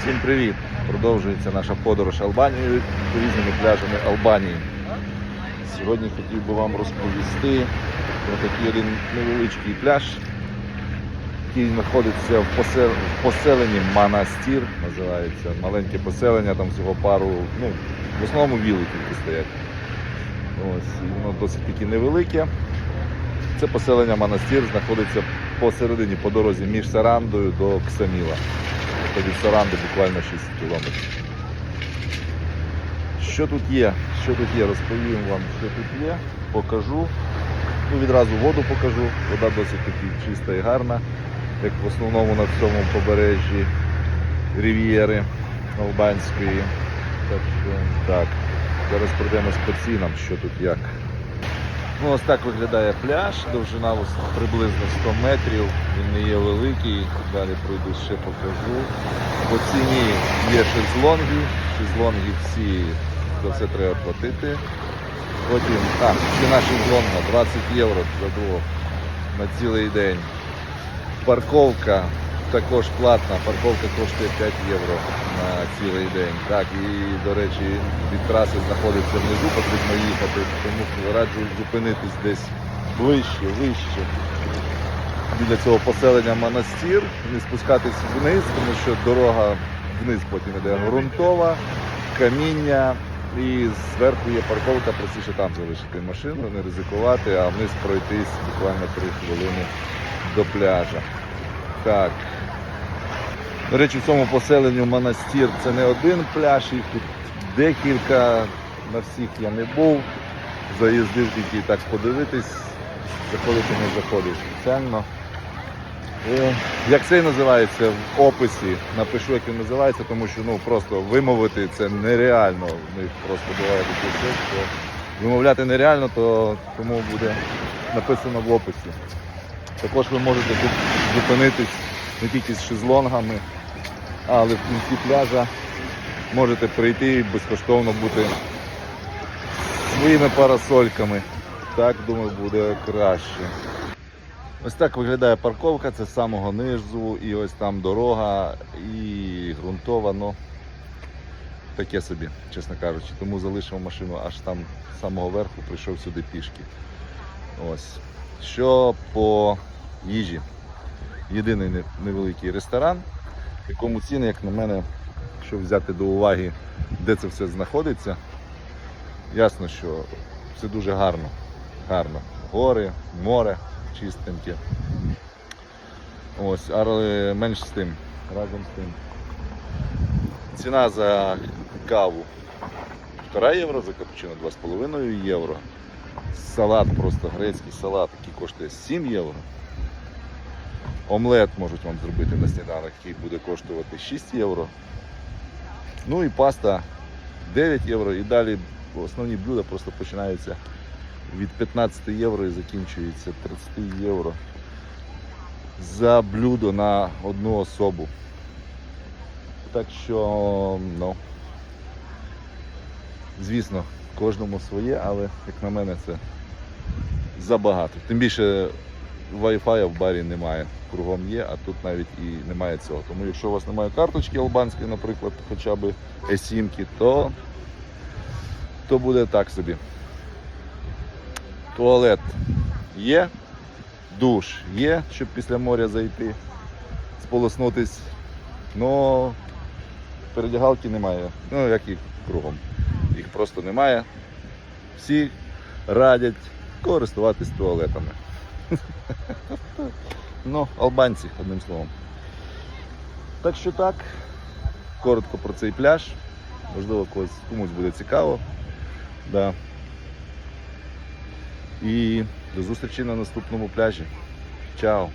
Всім привіт! Продовжується наша подорож Албанією різними пляжами Албанії. Сьогодні хотів би вам розповісти про такий один невеличкий пляж, який знаходиться в, поселенні Манастір, називається. Маленьке поселення, там всього пару, ну, в основному віли тільки стоять. Ось, і воно досить таки невелике. Це поселення Монастир знаходиться посередині по дорозі між Сарандою до Ксаміла. Тобто від Саранди буквально 6 кілометрів. Що тут є? Що тут є? Розповім вам, що тут є, покажу. Ну, відразу воду покажу. Вода досить таки чиста і гарна, як в основному на всьому побережжі Рів'єри Албанської. Так, так. Зараз пройдемось по цінам, що тут як. Ну, ось так виглядає пляж, довжина приблизно 100 метрів, він не є великий, далі пройду ще покажу. По ціні є шезлонги, шезлонги всі, за це треба платити. Потім, а, ціна шезлонга 20 євро за двох на цілий день. Парковка також платна, парковка коштує 5 євро на цілий день. Так, і, до речі, від траси знаходиться внизу, потрібно їхати, тому раджу зупинитись десь ближче, вище. Біля цього поселення монастир, не спускатись вниз, тому що дорога вниз потім йде ґрунтова, каміння. І зверху є парковка, простіше там залишити машину, не ризикувати, а вниз пройтись буквально 3 хвилини до пляжа. Так. До речі, в цьому поселенню монастир це не один пляж, їх тут декілька. На всіх я не був. Заїздив тільки так подивитись, заходити не заходив спеціально. Як цей називається в описі, напишу, як він називається, тому що ну, просто вимовити це нереально. В них просто буває таке все, що вимовляти нереально, то тому буде написано в описі. Також ви можете тут зупинитись не тільки з шезлонгами, але в кінці пляжа можете прийти і безкоштовно бути своїми парасольками. Так, думаю, буде краще. Ось так виглядає парковка, це з самого низу, і ось там дорога, і ґрунтова, ну таке собі, чесно кажучи. Тому залишив машину аж там з самого верху, прийшов сюди пішки. Ось. Що по їжі? Єдиний невеликий ресторан, якому ціни, як на мене, якщо взяти до уваги, де це все знаходиться, ясно, що все дуже гарно. Гарно. Гори, море чистеньке. Ось, але менш з тим, разом з тим. Ціна за каву 1,5 євро, за капучино 2,5 євро. Салат, просто грецький салат, який коштує 7 євро. Омлет можуть вам зробити на сніданок, який буде коштувати 6 євро. Ну і паста 9 євро. І далі основні блюда просто починаються від 15 євро і закінчується 30 євро за блюдо на одну особу. Так що, ну, звісно, кожному своє, але як на мене це забагато. Тим більше Wi-Fi в барі немає. Кругом є, а тут навіть і немає цього. Тому якщо у вас немає карточки албанської, наприклад, хоча б есімки, то, то буде так собі. Туалет є, душ є, щоб після моря зайти, сполоснутись. Но передягалки немає. Ну, як і кругом. Їх просто немає. Всі радять користуватись туалетами. Ну, албанці, одним словом. Так що так, коротко про цей пляж. Можливо, когось комусь буде цікаво. Да. І до зустрічі на наступному пляжі. Чао!